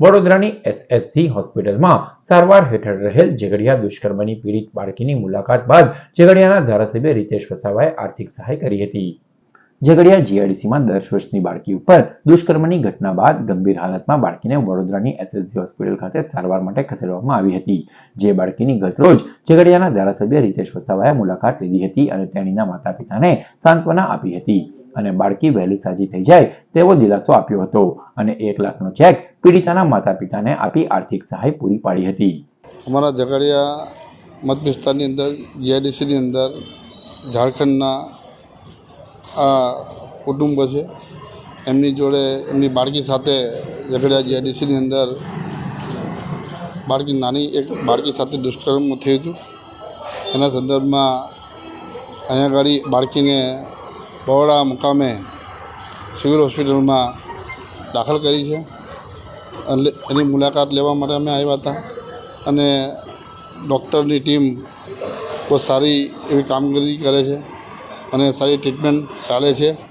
વડોદરાની એસએસસી હોસ્પિટલમાં સારવાર હેઠળ રહેલ ઝઘડિયા દુષ્કર્મની પીડિત બાળકીની મુલાકાત બાદ ઝઘડિયાના ધારાસભ્ય રીતેશ વસાવાએ આર્થિક સહાય કરી હતી. ઝઘડિયા જીઆઈડીસીમાં દસ વર્ષની બાળકી ઉપર દુષ્કર્મની ઘટના બાદ ગંભીર હાલતમાં બાળકીને વડોદરાની એસએસજી હોસ્પિટલ ખાતે સારવાર માટે ખસેડવામાં આવી હતી. જે બાળકીની ગતરોજ ઝઘડિયાના ધારાસભ્ય રીતેશ વસાવાએ મુલાકાત લીધી હતી અને તેણીના માતા પિતાને સાંત્વના આપી હતી. અને બાળકી વહેલી સાજી થઈ જાય તેવો દિલાસો આપ્યો હતો અને એક લાખનો ચેક પીડિતાના માતા પિતાને આપી આર્થિક સહાય પૂરી પાડી હતી. અમારા ઝઘડિયા મત વિસ્તારની અંદર, જીઆઈડીસીની અંદર, ઝારખંડના આ કુટુંબ છે. એમની જોડે એમની બાળકી સાથે ઝઘડિયા જીઆઈડીસીની અંદર બાળકી નાની એક બાળકી સાથે દુષ્કર્મ થયું હતું. એના સંદર્ભમાં અહીંયા આગળ બાળકીને બરોડા મુકામે સિવિલ હોસ્પિટલમાં દાખલ કરી છે. અને એની મુલાકાત લેવા માટે અમે આવ્યા હતા. અને ડૉક્ટરની ટીમ બહુ સારી એવી કામગીરી કરે છે. અને સારી ટ્રીટમેન્ટ ચાલે છે.